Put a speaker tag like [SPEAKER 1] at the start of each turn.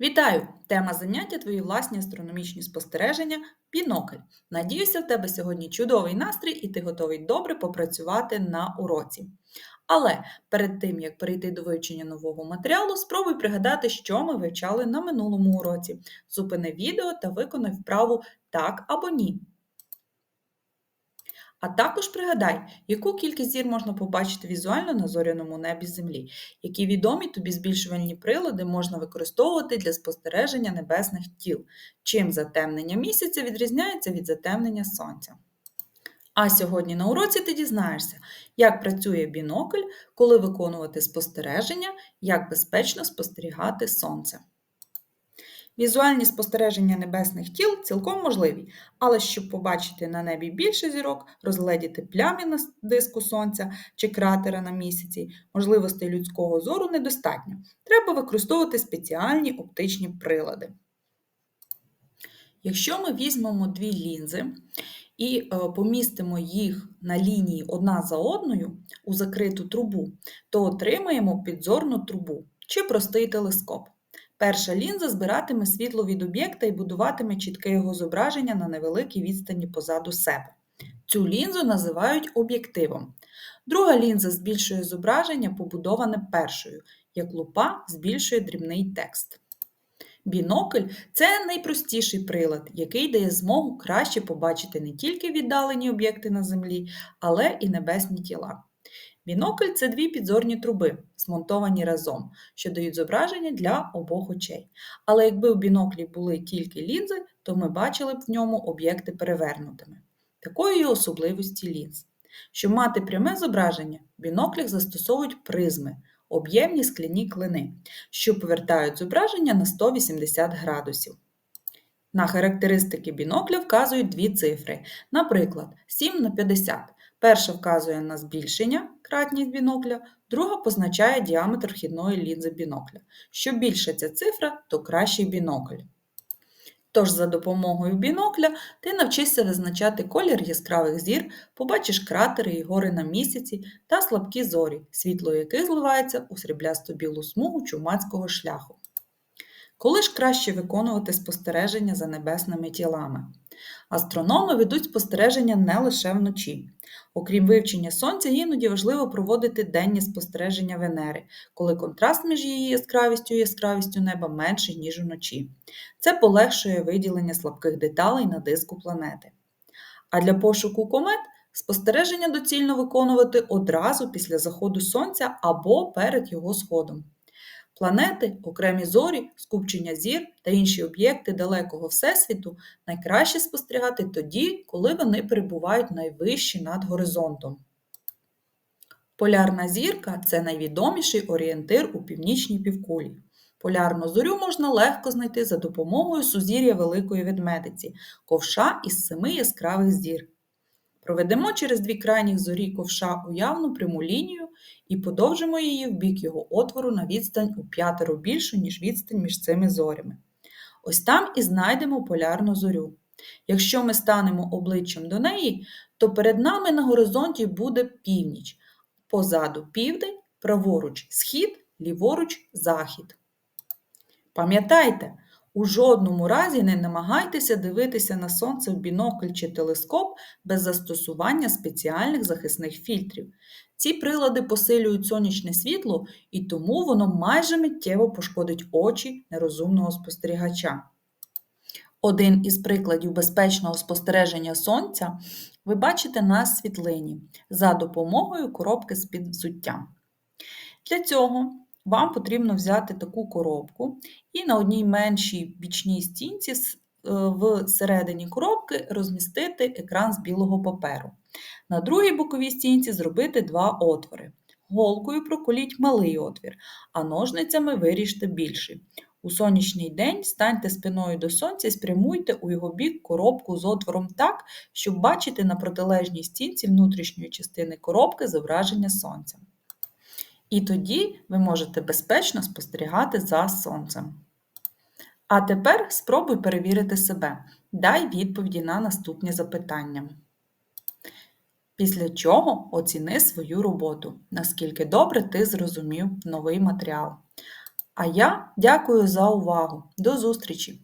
[SPEAKER 1] Вітаю! Тема заняття твої власні астрономічні спостереження бінокль. Надіюся, в тебе сьогодні чудовий настрій і ти готовий добре попрацювати на уроці. Але перед тим, як перейти до вивчення нового матеріалу, спробуй пригадати, що ми вивчали на минулому уроці. Зупини відео та виконай вправу так або ні. А також пригадай, яку кількість зір можна побачити візуально на зоряному небі Землі, які відомі тобі збільшувальні прилади можна використовувати для спостереження небесних тіл, чим затемнення місяця відрізняється від затемнення сонця. А сьогодні на уроці ти дізнаєшся, як працює бінокль, коли виконувати спостереження, як безпечно спостерігати сонце. Візуальні спостереження небесних тіл цілком можливі, але щоб побачити на небі більше зірок, розгледіти плями на диску сонця чи кратера на місяці, можливостей людського зору недостатньо. Треба використовувати спеціальні оптичні прилади. Якщо ми візьмемо дві лінзи і е, помістимо їх на лінії одна за одною у закриту трубу, то отримаємо підзорну трубу чи простий телескоп. Перша лінза збиратиме світло від об'єкта і будуватиме чітке його зображення на невеликій відстані позаду себе. Цю лінзу називають об'єктивом. Друга лінза збільшує зображення, побудоване першою, як лупа збільшує дрібний текст. Бінокль це найпростіший прилад, який дає змогу краще побачити не тільки віддалені об'єкти на землі, але і небесні тіла. Бінокль це дві підзорні труби, змонтовані разом, що дають зображення для обох очей. Але якби у біноклі були тільки лінзи, то ми бачили б в ньому об'єкти перевернутими. Такою є особливості лінз. Щоб мати пряме зображення, в біноклях застосовують призми, об'ємні скляні клини, що повертають зображення на 180 градусів. На характеристики бінокля вказують дві цифри, наприклад, 7 на 50. Перша вказує на збільшення кратність бінокля, друга позначає діаметр вхідної лінзи бінокля. Що більша ця цифра, то кращий бінокль. Тож за допомогою бінокля ти навчишся визначати колір яскравих зір, побачиш кратери і гори на місяці та слабкі зорі, світло яких зливається у сріблясто білу смугу чумацького шляху. Коли ж краще виконувати спостереження за небесними тілами? Астрономи ведуть спостереження не лише вночі. Окрім вивчення сонця, іноді важливо проводити денні спостереження Венери, коли контраст між її яскравістю і яскравістю неба менший, ніж уночі. Це полегшує виділення слабких деталей на диску планети. А для пошуку комет спостереження доцільно виконувати одразу після заходу сонця або перед його сходом. Планети, окремі зорі, скупчення зір та інші об'єкти далекого Всесвіту найкраще спостерігати тоді, коли вони перебувають найвище над горизонтом. Полярна зірка це найвідоміший орієнтир у північній півкулі. Полярну зорю можна легко знайти за допомогою сузір'я Великої Ведмедиці, ковша із семи яскравих зір. Проведемо через дві крайніх зорі ковша уявну пряму лінію і подовжимо її в бік його отвору на відстань у п'ятеро більшу, ніж відстань між цими зорями. Ось там і знайдемо полярну зорю. Якщо ми станемо обличчям до неї, то перед нами на горизонті буде північ, позаду південь, праворуч схід, ліворуч захід. Пам'ятайте, у жодному разі не намагайтеся дивитися на сонце в бінокль чи телескоп без застосування спеціальних захисних фільтрів. Ці прилади посилюють сонячне світло і тому воно майже миттєво пошкодить очі нерозумного спостерігача. Один із прикладів безпечного спостереження сонця ви бачите на світлині за допомогою коробки з-під взуття. Для цього вам потрібно взяти таку коробку і на одній меншій бічній стінці е, в середині коробки розмістити екран з білого паперу. На другій боковій стінці зробити два отвори. Голкою проколіть малий отвір, а ножницями виріжте більший. У сонячний день станьте спиною до сонця і спрямуйте у його бік коробку з отвором так, щоб бачити на протилежній стінці внутрішньої частини коробки зображення сонця. І тоді ви можете безпечно спостерігати за сонцем. А тепер спробуй перевірити себе. Дай відповіді на наступні запитання. Після чого оціни свою роботу, наскільки добре ти зрозумів новий матеріал. А я дякую за увагу. До зустрічі!